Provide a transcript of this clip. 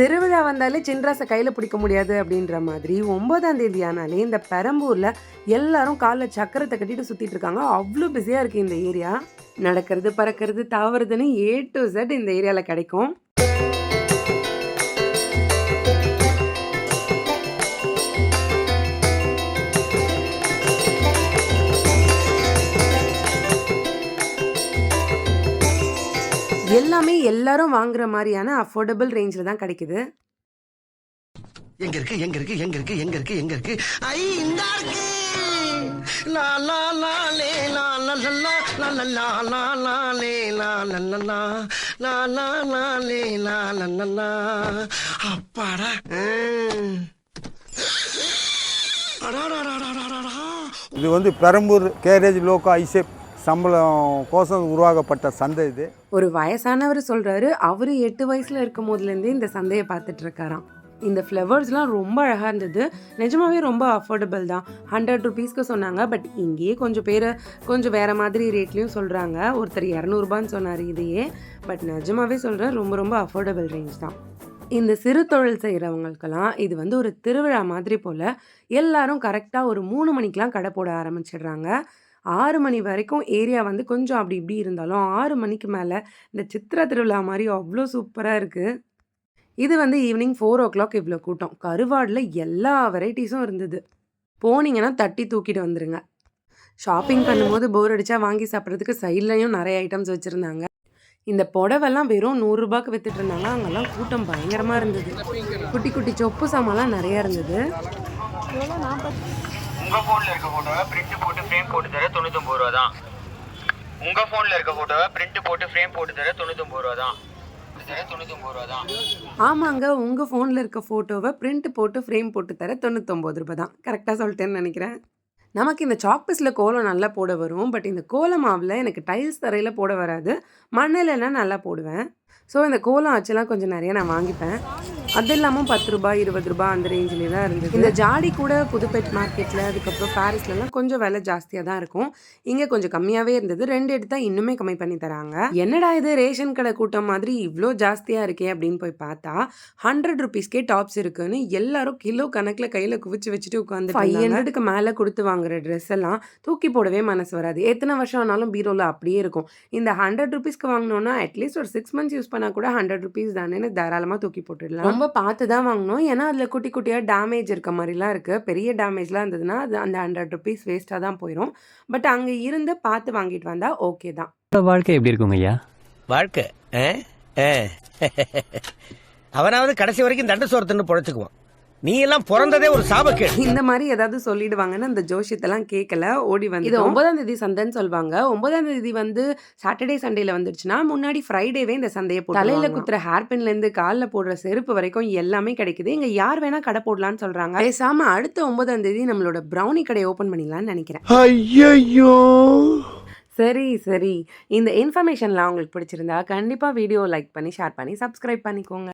திருவிழா வந்தாலே சின்ராசை கையில் பிடிக்க முடியாது அப்படின்ற மாதிரி ஒன்பதாம் தேதி ஆனாலே இந்த பெரம்பூரில் எல்லாரும் காலில் சக்கரத்தை கட்டிட்டு சுற்றிட்டு இருக்காங்க. அவ்வளோ பிஸியாக இருக்குது இந்த ஏரியா நடக்கிறது பறக்கிறது தாவறதுன்னு ஏ டு Z இந்த ஏரியாவில் கிடைக்கும். எல்லாமே எல்லாரும் வாங்குற மாதிரியான அஃபோர்டபுள் ரேஞ்சில் தான் கிடைக்குது எங்க இருக்கு எங்க இருக்கு எங்க இருக்கு எங்க இருக்கு எங்க இருக்கு ஐ இந்த இருக்கு லா லா லா லே லா லா லா லா லா லா லா லே லா லா லா லா லா லா லா லே லா லா லா லா அப்பாடா இது வந்து பெரம்பூர் கேரேஜ் லோக்கோ ஐசேப் சம்பளம் கோசம் உருவாக்கப்பட்ட சந்தை இது. ஒரு வயசானவர் சொல்றாரு அவரு எட்டு வயசுல இருக்கும் போதுலேருந்தே இந்த சந்தையை பார்த்துட்டு இருக்காராம் இந்த ஃப்ளவர்ஸ்லாம் ரொம்ப அழகாக இருந்தது. நிஜமாவே ரொம்ப அஃபோர்டபுள் தான். ஹண்ட்ரட் ருபீஸ்க்கு சொன்னாங்க பட் இங்கேயே கொஞ்சம் பேர் கொஞ்சம் வேறு மாதிரி ரேட்லேயும் சொல்கிறாங்க ஒருத்தர் இரநூறுபான்னு சொன்னார் இதையே. பட் நிஜமாவே சொல்கிறேன் ரொம்ப ரொம்ப அஃபோர்டபுள் ரேஞ்ச் தான். இந்த சிறு தொழில் செய்கிறவங்களுக்கெல்லாம் இது வந்து ஒரு திருவிழா மாதிரி போல் எல்லாரும் கரெக்டாக ஒரு மூணு மணிக்கெலாம் கடை போட ஆரம்பிச்சிடுறாங்க. ஆறு மணி வரைக்கும் ஏரியா வந்து கொஞ்சம் அப்படி இப்படி இருந்தாலும் ஆறு மணிக்கு மேலே இந்த சித்திரை திருவிழா மாதிரி அவ்வளோ சூப்பராக இருக்குது இது வந்து ஈவினிங் ஃபோர் ஓ கிளாக் இவ்வளோ கூட்டம். கருவாடில் எல்லா வெரைட்டிஸும் இருந்தது. போனீங்கன்னா தட்டி தூக்கிட்டு வந்துடுங்க ஷாப்பிங் பண்ணும்போது போர் அடித்தா வாங்கி சாப்பிட்றதுக்கு சைட்லையும் நிறைய ஐட்டம்ஸ் வச்சுருந்தாங்க. இந்த புடவெல்லாம் வெறும் நூறுரூபாக்கு வித்துட்டு இருந்தாங்க. அங்கெல்லாம் கூட்டம் பயங்கரமாக இருந்தது. குட்டி குட்டி சொப்பு சாமான்லாம் நிறையா இருந்தது. உங்கள் ஃபோனில் இருக்க ஃபோட்டோவை பிரிண்ட் போட்டு ஃப்ரேம் போட்டு தர தொண்ணூத்தொம்பது ரூபா தான். உங்கள் ஃபோனில் இருக்க ஃபோட்டோவை பிரிண்ட் போட்டு ஃப்ரேம் போட்டு தர தொண்ணூத்தொம்பது ரூபா தான். ரூபா தான். ஆமாங்க உங்கள் ஃபோனில் இருக்க ஃபோட்டோவை பிரிண்ட் போட்டு ஃப்ரேம் போட்டு தர தொண்ணூத்தொம்பது ரூபா தான். கரெக்டாக சொல்லிட்டேன்னு நினைக்கிறேன். நமக்கு இந்த சாக்பீஸில் கோலம் நல்லா போட வரும். பட் இந்த கோல மாவில் எனக்கு டைல்ஸ் தரையில் போட வராது. மண்ணிலலாம் நல்லா போடுவேன். ஸோ இந்த கோலம் ஆச்சுலாம் கொஞ்சம் நிறைய நான் வாங்கிப்பேன். அது இல்லாமல் பத்து ரூபாய் இருபது ரூபாய் அந்த ரேஞ்சிலே தான் இருந்தது. இந்த ஜாடி கூட புதுப்பேட் மார்க்கெட்டில் அதுக்கப்புறம் பாரிஸ்லலாம் கொஞ்சம் விலை ஜாஸ்தியாக தான் இருக்கும். இங்கே கொஞ்சம் கம்மியாகவே இருந்தது. ரெண்டு எடுத்தா இன்னுமே கம்மி பண்ணி தராங்க. என்னடா இது ரேஷன் கடை கூட்டம் மாதிரி இவ்வளோ ஜாஸ்தியாக இருக்கே அப்படின்னு போய் பார்த்தா ஹண்ட்ரட் ருபீஸ்க்கே டாப்ஸ் இருக்குன்னு எல்லாரும் கிலோ கணக்கில் கையில் குவிச்சு வச்சுட்டு உட்காந்து ஃபைவ் ஹண்ட்ரடுக்கு மேலே கொடுத்து வாங்குற ட்ரெஸ் எல்லாம் தூக்கி போடவே மனசு வராது. எத்தனை வருஷம் ஆனாலும் பீரோவில் அப்படியே இருக்கும். இந்த ஹண்ட்ரட் ருபீஸ்க்கு வாங்கினோன்னா அட்லீஸ்ட் ஒரு சிக்ஸ் மந்த்ஸ் யூஸ் பண்ணால் கூட ஹண்ட்ரட் ருபீஸ் தானேன்னு தாராளமாக தூக்கி போட்டுடலாம். ரொம்ப பார்த்து தான் வாங்கணும். ஏன்னா அதில் குட்டி குட்டியாக டேமேஜ் இருக்க மாதிரிலாம் இருக்குது பெரிய டேமேஜ்லாம் இருந்ததுன்னா அது அந்த ஹண்ட்ரட் ருபீஸ் வேஸ்ட்டாக தான் போயிடும் பட் அங்கே இருந்து பார்த்து வாங்கிட்டு வந்தால் ஓகே தான். வாழ்க்கை எப்படி இருக்குங்க ஐயா? வாழ்க்கை. அவனாவது கடைசி வரைக்கும் தண்டு சோரத்துன்னு பொழைச்சுக்குவான். நீ எல்லாம் பிறந்ததே ஒரு சாபக்கேடு. இந்த மாதிரி ஏதாவது சொல்லிடுவாங்கன்னு அந்த ஜோஷியத்தெல்லாம் கேட்கல ஓடி வந்து இது ஒன்பதாம் தேதி சந்தைன்னு சொல்லுவாங்க ஒன்பதாம் தேதி வந்து சாட்டர்டே சண்டேல வந்துடுச்சுன்னா முன்னாடி ஃப்ரைடேவே இந்த சந்தையை போட்டு தலையில குத்துற ஹேர் பின்ல இருந்து காலில் போடுற செருப்பு வரைக்கும் எல்லாமே கிடைக்குது. இங்க யார் வேணா கடை போடலாம்னு சொல்றாங்க. பேசாம அடுத்த ஒன்பதாம் தேதி நம்மளோட ப்ரௌனி கடை ஓபன் பண்ணிடலாம்னு நினைக்கிறேன். ஐயோ சரி சரி. இந்த இன்ஃபர்மேஷன்லாம் உங்களுக்கு பிடிச்சிருந்தா கண்டிப்பா வீடியோ லைக் பண்ணி ஷேர் பண்ணி சப்ஸ்கிரைப் பண்ணிக்கோங்க.